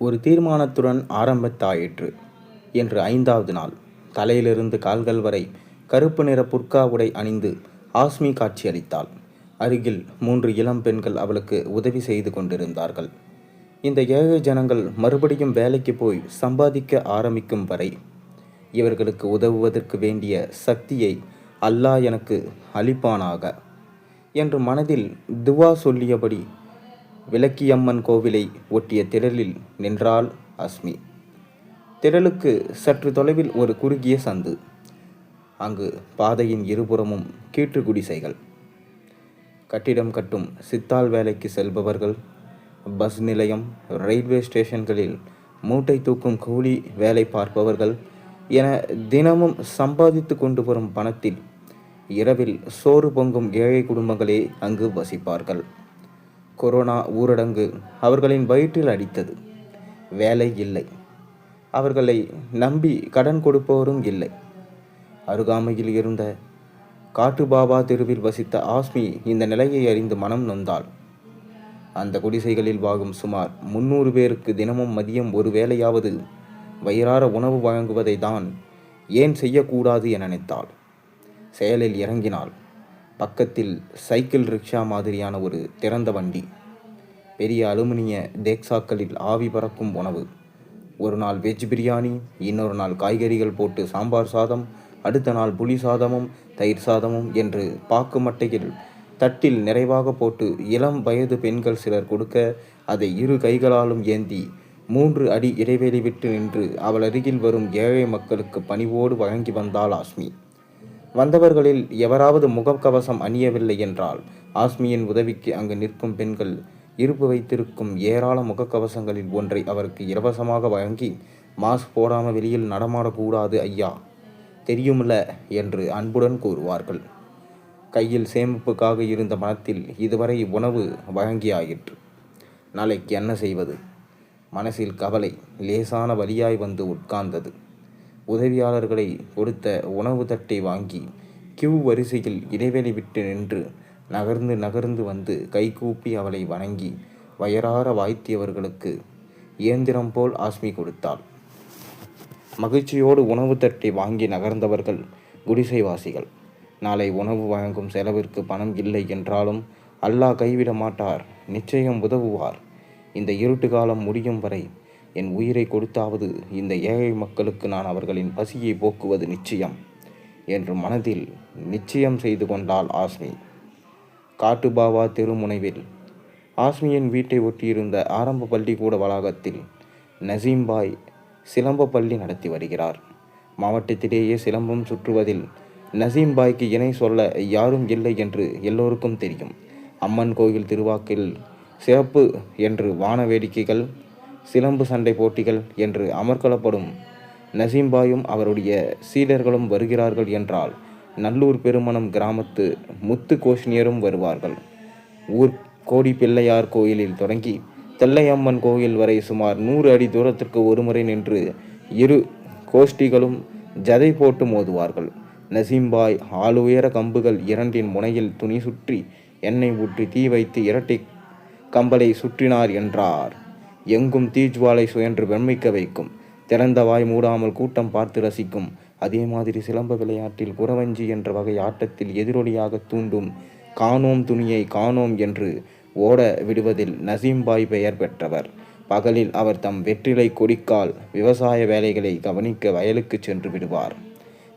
ஒரு தீர்மானத்துடன் ஆரம்பித்தாயிற்று என்று ஐந்தாவது நாள். தலையிலிருந்து கால்கள் வரை கருப்பு நிற புர்கா உடை அணிந்து ஆஸ்மி காட்சியளித்தாள். அருகில் மூன்று இளம் பெண்கள் அவளுக்கு உதவி செய்து கொண்டிருந்தார்கள். இந்த ஏழை ஜனங்கள் மறுபடியும் வேலைக்கு போய் சம்பாதிக்க ஆரம்பிக்கும் வரை இவர்களுக்கு உதவுவதற்கு வேண்டிய சக்தியை அல்லாஹ் எனக்கு அளிப்பானாக என்று மனதில் துவா சொல்லியபடி விளக்கியம்மன் கோவிலை ஒட்டிய திரளில் நின்றாள் அஸ்மி. திரளுக்கு சற்று தொலைவில் ஒரு குறுகிய சந்து. அங்கு பாதையின் இருபுறமும் கீற்று குடிசைகள் கட்டிடம் கட்டும் சித்தால் வேலைக்கு செல்பவர்கள் பஸ் நிலையம் ரயில்வே ஸ்டேஷன்களில் மூட்டை தூக்கும் கூலி வேலை பார்ப்பவர்கள் என தினமும் சம்பாதித்து கொண்டு வரும் பணத்தில் இரவில் சோறு பொங்கும் ஏழை குடும்பங்களே அங்கு வசிப்பார்கள். கொரோனா ஊரடங்கு அவர்களின் வயிற்றில் அடித்தது. வேலை இல்லை. அவர்களை நம்பி கடன் கொடுப்பவரும் இல்லை. அருகாமையில் இருந்த காட்டு பாபா தெருவில் வசித்த ஆஸ்மி இந்த நிலையை அறிந்து மனம் நொந்தாள். அந்த குடிசைகளில் வாகும் சுமார் முன்னூறு பேருக்கு தினமும் மதியம் ஒரு வேளையாவது வயிறார உணவு வழங்குவதை தான் ஏன் செய்யக்கூடாது என நினைத்தாள். செயலில் இறங்கினாள். பக்கத்தில் சைக்கிள் ரிக்ஷா மாதிரியான ஒரு திறந்த வண்டி. பெரிய அலுமினிய தேக்சாக்களில் ஆவி பறக்கும் உணவு. ஒரு நாள் வெஜ் பிரியாணி இன்னொரு நாள் காய்கறிகள் போட்டு சாம்பார் சாதம் அடுத்த நாள் புளி சாதமும் தயிர் சாதமும் என்று பாக்கு மட்டையில் தட்டில் நிறைவாக போட்டு இளம் வயது பெண்கள் சிலர் கொடுக்க அதை இரு கைகளாலும் ஏந்தி மூன்று அடி இடைவெளி விட்டு நின்று அவள் அருகில் வரும் ஏழை மக்களுக்கு பணிவோடு வழங்கி வந்தாள் ஆஸ்மி. வந்தவர்களில் எவராவது முகக்கவசம் அணியவில்லை என்றால் ஆஸ்மியின் உதவிக்கு அங்கு நிற்கும் பெண்கள் இருப்பு வைத்திருக்கும் ஏராள முகக்கவசங்களில் ஒன்றை அவருக்கு இலவசமாக வழங்கி மாஸ்க் போடாமல் வெளியில் நடமாடக்கூடாது ஐயா தெரியுமில்ல என்று அன்புடன் கூறுவார்கள். கையில் சேமிப்புக்காக இருந்த மனத்தில் இதுவரை உணவு வழங்கியாயிற்று. நாளைக்கு என்ன செய்வது? மனசில் கவலை லேசான வழியாய் வந்து உட்கார்ந்தது. உதவியாளர்களை கொடுத்த உணவு தட்டை வாங்கி கியூ வரிசையில் இடைவெளி விட்டு நின்று நகர்ந்து நகர்ந்து வந்து கைகூப்பி அவளை வணங்கி வயறார வாய்த்தியவர்களுக்கு இயந்திரம் போல் ஆஸ்மி கொடுத்தாள். மகிழ்ச்சியோடு உணவு தட்டை வாங்கி நகர்ந்தவர்கள் குடிசைவாசிகள். நாளை உணவு வழங்கும் செலவிற்கு பணம் இல்லை என்றாலும் அல்லாஹ் கைவிட மாட்டார் நிச்சயம் உதவுவார். இந்த இருட்டு காலம் முடியும் வரை என் உயிரை கொடுத்தாவது இந்த ஏழை மக்களுக்கு நான் அவர்களின் பசியை போக்குவது நிச்சயம் என்று மனதில் நிச்சயம் செய்து கொண்டாள் ஆஸ்மி. காட்டுபாவா தெருமுனைவில் ஆஸ்மியின் வீட்டை ஒட்டியிருந்த ஆரம்ப பள்ளிக்கூட வளாகத்தில் நசீம்பாய் சிலம்ப பள்ளி நடத்தி வருகிறார். மாவட்டத்திலேயே சிலம்பம் சுற்றுவதில் நசீம்பாய்க்கு இணை சொல்ல யாரும் இல்லை என்று எல்லோருக்கும் தெரியும். அம்மன் கோயில் திருவாக்கில் சிறப்பு என்று வான வேடிக்கைகள் சிலம்பு சண்டை போட்டிகள் என்று அமர்க்களப்படும் நசீம்பாயும் அவருடைய சீடர்களும் வருகிறார்கள் என்றால் நல்லூர் பெருமணம் கிராமத்து முத்து கோஷ்ணியரும் வருவார்கள். ஊர் கோடி பிள்ளையார் கோயிலில் தொடங்கி தெல்லையம்மன் கோயில் வரை சுமார் நூறு அடி தூரத்திற்கு ஒருமுறை நின்று இரு கோஷ்டிகளும் ஜதை போட்டு மோதுவார்கள். நசீம்பாய் ஆளுயர கம்புகள் இரண்டின் முனையில் துணி சுற்றி எண்ணெய் ஊற்றி தீ வைத்து இரட்டை கம்பலை சுற்றினார் என்றார். எங்கும் தீஜ்வாலை சுயன்று பிரமிக்க வைக்கும். திறந்த வாய் மூடாமல் கூட்டம் பார்த்து ரசிக்கும். அதே மாதிரி சிலம்ப விளையாட்டில் குறவஞ்சி என்ற வகை ஆட்டத்தில் எதிரொலியாக தூண்டும். காணோம் துணியை காணோம் என்று ஓட விடுவதில் நசீம்பாய் பெயர் பெற்றவர். பகலில் அவர் தம் வெற்றிலை கொடிக்கால் விவசாய வேலைகளை கவனிக்க வயலுக்கு சென்று விடுவார்.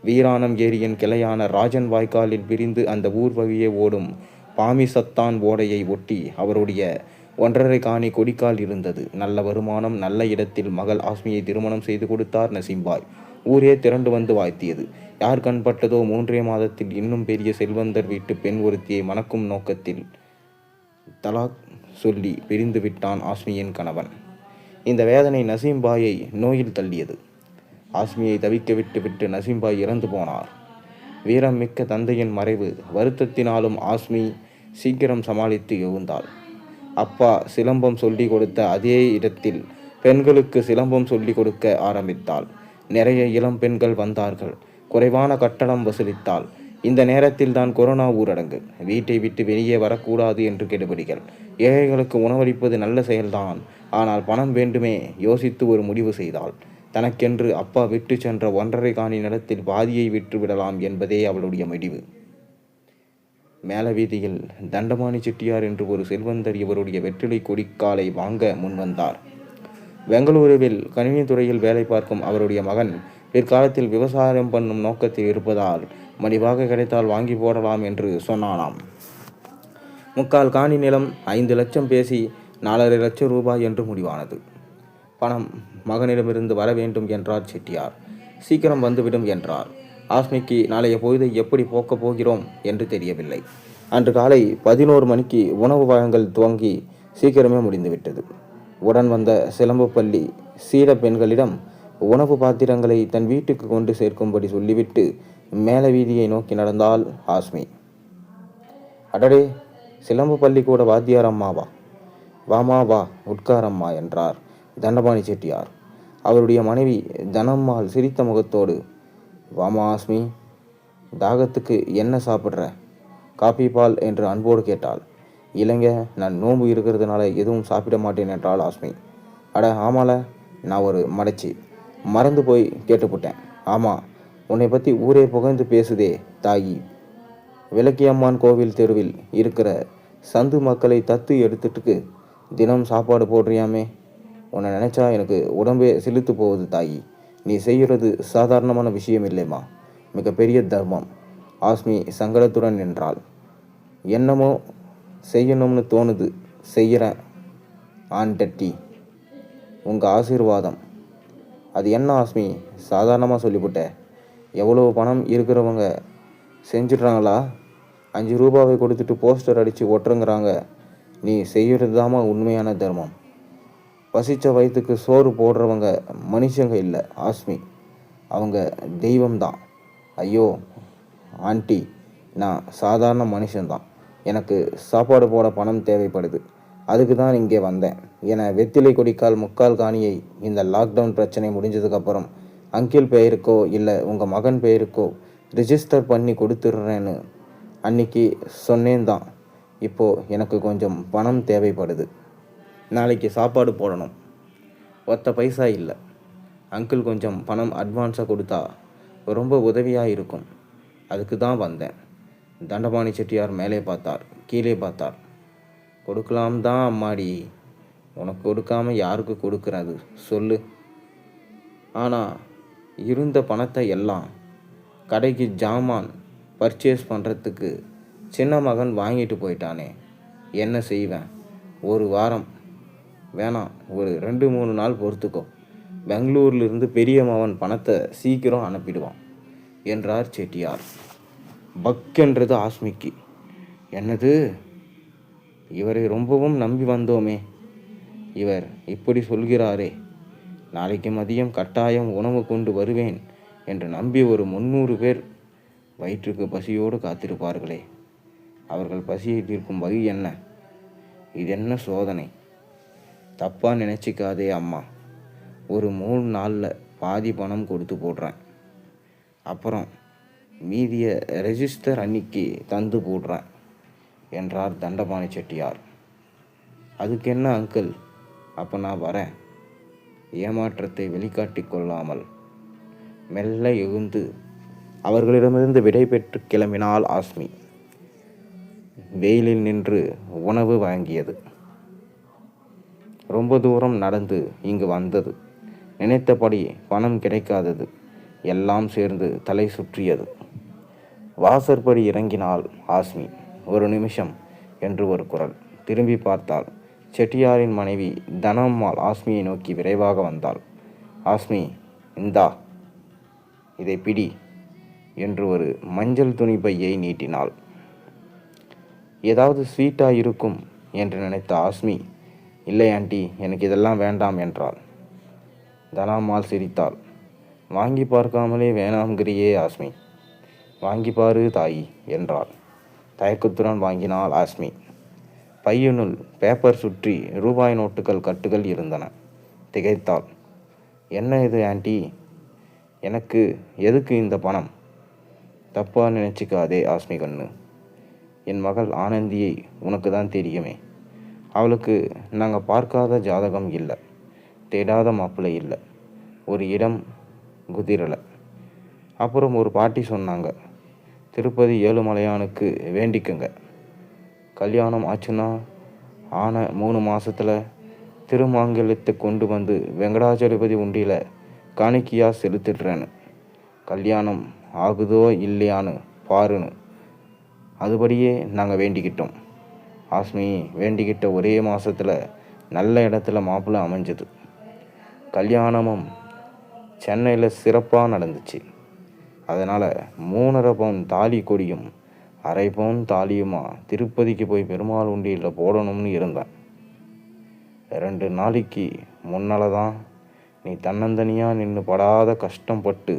வீராணம் ஏரியின் கிளையான ராஜன் வாய்க்காலில் பிரிந்து அந்த ஊர் வழியே ஓடும் பாமிசத்தான் ஓடையை ஒட்டி அவருடைய ஒன்றரை காணி கொடிக்கால் இருந்தது. நல்ல வருமானம் நல்ல இடத்தில் மகள் ஆஸ்மியை திருமணம் செய்து கொடுத்தார் நசீம்பாய். ஊரே திரண்டு வந்து வாழ்த்தியது. யார் கண்பட்டதோ மூன்றே மாதத்தில் இன்னும் பெரிய செல்வந்தர் வீட்டு பெண் ஒருத்தியை மணக்கும் நோக்கத்தில் தலாக் சொல்லி பிரிந்து விட்டான் ஆஸ்மியின் கணவன். இந்த வேதனை நசீம்பாயை நோயில் தள்ளியது. ஆஸ்மியை தவிக்க விட்டு விட்டு நசீம்பாய் இறந்து போனார். வீரம் மிக்க தந்தையின் மறைவு வருத்தத்தினாலும் ஆஸ்மி சீக்கிரம் சமாளித்து எழுந்தாள். அப்பா சிலம்பம் சொல்லி கொடுத்த அதே இடத்தில் பெண்களுக்கு சிலம்பம் சொல்லி கொடுக்க ஆரம்பித்தாள். நிறைய இளம் பெண்கள் வந்தார்கள். குறைவான கட்டணம் வசூலித்தாள். இந்த நேரத்தில் தான் கொரோனா ஊரடங்கு. வீட்டை விட்டு வெளியே வரக்கூடாது என்று கெடுபிடிகள். ஏழைகளுக்கு உணவளிப்பது நல்ல செயல்தான். ஆனால் பணம் வேண்டுமே யோசித்து ஒரு முடிவு செய்தாள். தனக்கென்று அப்பா விட்டு சென்ற ஒன்றரை காணி நிலத்தில் பாதியை விற்று விடலாம் என்பதே அவளுடைய முடிவு. மேல வீதியில் தண்டமானி செட்டியார் என்று ஒரு செல்வந்தர் இவருடைய வெற்றிலை கொடிக்காலை வாங்க முன்வந்தார் பெங்களூருவில் கணினித்துறையில் வேலை பார்க்கும் அவருடைய மகன் பிற்காலத்தில் விவசாயம் பண்ணும் நோக்கத்தில் இருப்பதால் மலிவாக கிடைத்தால் வாங்கி போடலாம் என்று சொன்னானாம். முக்கால் காணி நிலம் ஐந்து லட்சம் பேசி நாலரை லட்சம் ரூபாய் என்று முடிவானது. பணம் மகனிடமிருந்து வர வேண்டும் என்றார் செட்டியார். சீக்கிரம் வந்துவிடும் என்றார். ஆஸ்மிக்கு நாளைய பொழுதை எப்படி போக்கப் போகிறோம் என்று தெரியவில்லை. அன்று காலை பதினோரு மணிக்கு உணவு வழங்கல் துவங்கி சீக்கிரமே முடிந்துவிட்டது. உடன் வந்த சிலம்பப்பள்ளி சீர பெண்களிடம் உணவு பாத்திரங்களை தன் வீட்டுக்கு கொண்டு சேர்க்கும்படி சொல்லிவிட்டு மேல வீதியை நோக்கி நடந்தாள் ஆஸ்மி. அடடே சிலம்பு பள்ளிக்கூட வாத்தியார் அம்மாவா? வாமா வா உட்காரம்மா என்றார் தண்டபாணி செட்டியார். அவருடைய மனைவி தனம்மாள் சிரித்த முகத்தோடு வாமா ஆஸ்மி தாகத்துக்கு என்ன சாப்பிட்ற? காபி பால் என்று அன்போடு கேட்டாள். இல்லைங்க நான் நோன்பு இருக்கிறதுனால எதுவும் சாப்பிட மாட்டேன் என்றாள் ஆஸ்மி. அட ஆமால நான் ஒரு மடைச்சி. மறந்து போய் கேட்டுப்பட்டேன். ஆமாம் உன்னை பற்றி ஊரே புகழ்ந்து பேசுதே தாயி. விளக்கியம்மான் கோவில் தெருவில் இருக்கிற சந்து மக்களை தத்து எடுத்துட்டுக்கு தினம் சாப்பாடு போடுறியாமே? உன்னை நினச்சா எனக்கு உடம்பே சிலுத்து போகுது தாயி. நீ செய்கிறது சாதாரணமான விஷயம் இல்லைம்மா மிகப்பெரிய தர்மம். ஆஸ்மி சங்கடத்துடன் நின்றாள். என்னமோ செய்யணும்னு தோணுது. செய்கிறேன் ஆண்டட்டி உங்கள் ஆசீர்வாதம். அது என்ன ஆஸ்மி? சாதாரணமாக சொல்லிவிட்ட. எவ்வளோ பணம் இருக்கிறவங்க செஞ்சிடுறாங்களா? அஞ்சு ரூபாவை கொடுத்துட்டு போஸ்டர் அடித்து ஒட்டுறங்கிறாங்க. நீ செய்கிறது தாம்மா உண்மையான தர்மம். பசித்த வயிற்றுக்கு சோறு போடுறவங்க மனுஷங்க இல்லை ஆஸ்மி. அவங்க தெய்வம்தான். ஐயோ ஆண்டி நான் சாதாரண மனுஷன்தான். எனக்கு சாப்பாடு போட பணம் தேவைப்படுது. அதுக்கு தான் இங்கே வந்தேன். என வெத்திலை கொடிக்கால் முக்கால் காணியை இந்த லாக்டவுன் பிரச்சனை முடிஞ்சதுக்கப்புறம் அங்கிள் பெயருக்கோ இல்லை உங்கள் மகன் பெயருக்கோ ரிஜிஸ்டர் பண்ணி கொடுத்துட்றேன்னு அன்னைக்கு சொன்னேன் தான் இப்போது எனக்கு கொஞ்சம் பணம் தேவைப்படுது. நாளைக்கு சாப்பாடு போடணும். ஒத்த பைசா இல்லை. அங்கிள் கொஞ்சம் பணம் அட்வான்ஸாக கொடுத்தா ரொம்ப உதவியாக இருக்கும். அதுக்கு தான் வந்தேன். தண்டபாணி செட்டியார் மேலே பார்த்தார் கீழே பார்த்தார். கொடுக்கலாம் தான் அம்மாடி. உனக்கு கொடுக்காம யாருக்கு கொடுக்குறது? சொல்லு. ஆனால் இருந்த பணத்தை எல்லாம் கடைக்கு ஜாமான் பர்ச்சேஸ் பண்ணுறதுக்கு சின்ன மகன் வாங்கிட்டு போயிட்டானே. என்ன செய்வேன்? ஒரு வாரம் வேணாம் ஒரு ரெண்டு மூணு நாள் பொறுத்துக்கோ. பெங்களூர்லேருந்து பெரிய மகன் பணத்தை சீக்கிரம் அனுப்பிடுவான் என்றார் செட்டியார். பக்கென்றது ஆஸ்மிக்கு. என்னது? இவரை ரொம்பவும் நம்பி வந்தோமே. இவர் இப்படி சொல்கிறாரே. நாளைக்கு மதியம் கட்டாயம் உணவு கொண்டு வருவேன் என்று நம்பி ஒரு முந்நூறு பேர் வயிற்றுக்கு பசியோடு காத்திருப்பார்களே. அவர்கள் பசியை தீர்க்கும் வகை என்ன? இது என்ன சோதனை? தப்பாக நினச்சிக்காதே அம்மா. ஒரு மூணு நாளில் பாதி பணம் கொடுத்து போடுறேன். அப்புறம் மீதியை ரெஜிஸ்டர் அன்னைக்கு தந்து போடுறேன் என்றார் தண்டபாணி செட்டியார். அதுக்கு என்ன அங்கிள் அப்போ நான் வரேன். ஏமாற்றத்தை வெளிக்காட்டி கொள்ளாமல் மெல்ல எழுந்து அவர்களிடமிருந்து விடை பெற்று கிளம்பினாள் ஆஸ்மி. வெயிலில் நின்று உணவு வாங்கியது. ரொம்ப தூரம் நடந்து இங்கு வந்தது. நினைத்தபடி பணம் கிடைக்காதது. எல்லாம் சேர்ந்து தலை சுற்றியது. வாசற்படி இறங்கினாள் ஆஸ்மி. ஒரு நிமிஷம் என்று ஒரு குரல். திரும்பி பார்த்தாள். செட்டியாரின் மனைவி தனம்மாள் ஆஸ்மியை நோக்கி விரைவாக வந்தாள். ஆஸ்மி இந்தா இதை பிடி என்று ஒரு மஞ்சள் துணி பையை நீட்டினாள். ஏதாவது ஸ்வீட்டாக இருக்கும் என்று நினைத்த ஆஸ்மி இல்லை ஆண்டி எனக்கு இதெல்லாம் வேண்டாம் என்றாள். தனாம்மாள் சிரித்தாள். வாங்கி பார்க்காமலே வேணாம்கிறியே ஆஸ்மி. வாங்கி பாரு தாயி என்றாள். தயக்கத்துடன் வாங்கினாள் ஆஸ்மி. பையனுள் பேப்பர் சுற்றி ரூபாய் நோட்டுகள் கட்டுகள் இருந்தன. திகைத்தாள். என்ன இது ஆண்டி? எனக்கு எதுக்கு இந்த பணம்? தப்பாக நினச்சிக்காதே ஆஸ்மி கண்ணு. என் மகள் ஆனந்தியை உனக்கு தான் தெரியுமே. அவளுக்கு நாங்கள் பார்க்காத ஜாதகம் இல்லை. தேடாத மாப்பிள்ளை இல்லை. ஒரு இடம் குதிரலை. அப்புறம் ஒரு பாட்டி சொன்னாங்க திருப்பதி ஏழுமலையானுக்கு வேண்டிக்குங்க. கல்யாணம் ஆச்சுன்னா ஆன மூணு மாதத்தில் திருமாங்கல்யத்தை கொண்டு வந்து வெங்கடாச்சலபதி உண்டியில் காணிக்கையாக செலுத்திடுறேன்னு. கல்யாணம் ஆகுதோ இல்லையான்னு பாருன்னு. அதுபடியே நாங்கள் வேண்டிக்கிட்டோம். ஆஸ்மி வேண்டிக்கிட்ட ஒரே மாதத்தில் நல்ல இடத்துல மாப்பிள்ளை அமைஞ்சது. கல்யாணமும் சென்னையில் சிறப்பாக நடந்துச்சு. அதனால் மூணரை பவுன் தாலி கொடியும் அரை பவுன் தாலியுமா திருப்பதிக்கு போய் பெருமாள் உண்டியில் போடணும்னு இருந்தேன். ரெண்டு நாளைக்கு முன்னால தான் நீ தன்னந்தனியாக நின்று படாத கஷ்டப்பட்டு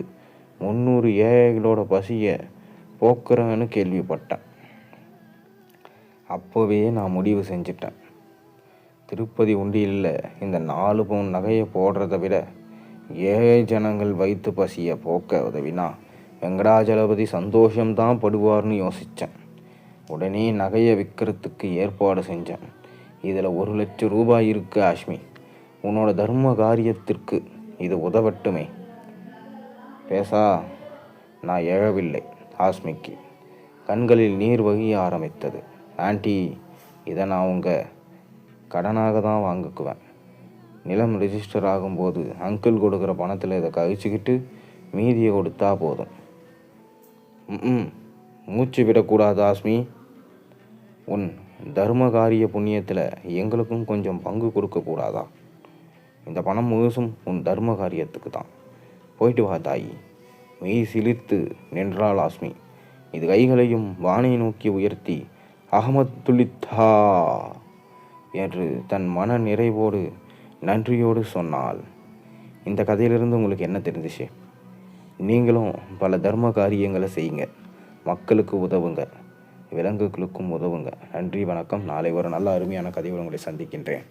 முந்நூறு ஏழைகளோட பசியை போக்குறேன்னு கேள்விப்பட்டேன். அப்போவே நான் முடிவு செஞ்சிட்டேன். திருப்பதி உண்டியில் இந்த நாலு பவுன் நகையை போடுறத விட ஏழை ஜனங்கள் வைத்து பசியை போக்க உதவினா வெங்கடாஜலபதி சந்தோஷம்தான் படுவார்னு யோசித்தேன் உடனே நகையை விற்கிறதுக்கு ஏற்பாடு செஞ்சேன். இதில் ஒரு லட்சம் ரூபாய் இருக்கு ஆஷ்மி. உன்னோட தர்ம காரியத்திற்கு இது உதவட்டுமே. பேசா நான் எழவில்லை ஆஸ்மிக்கு கண்களில் நீர் வகிய ஆரம்பித்தது. ஆண்டி இதை நான் உங்கள் கடனாக தான் வாங்கிக்குவேன். நிலம் ரிஜிஸ்டர் ஆகும்போது அங்கிள் கொடுக்குற பணத்தில் இதை கழிச்சுக்கிட்டு மீதியை கொடுத்தா போதும். ம் மூச்சு விடக்கூடாது ஆஸ்மி. உன் தர்மகாரிய புண்ணியத்தில் எங்களுக்கும் கொஞ்சம் பங்கு கொடுக்கக்கூடாதா இந்த பணம் முழுசும் உன் தர்ம காரியத்துக்கு தான். போயிட்டு வா தாயி. மெய் சிலிர்த்து நின்றாள் ஆஸ்மி. இது கைகளையும் வானை நோக்கி உயர்த்தி அகமதுலித்தா என்று தன் மன நிறைவோடு நன்றியோடு சொன்னாள். இந்த கதையிலிருந்து உங்களுக்கு என்ன தெரிஞ்சிச்சு நீங்களும் பல தர்ம காரியங்களை செய்யுங்க. மக்களுக்கு உதவுங்க. விலங்குகளுக்கும் உதவுங்க. நன்றி வணக்கம். நாளை ஒரு நல்ல அருமையான கதையோடு உங்களை சந்திக்கின்றேன்.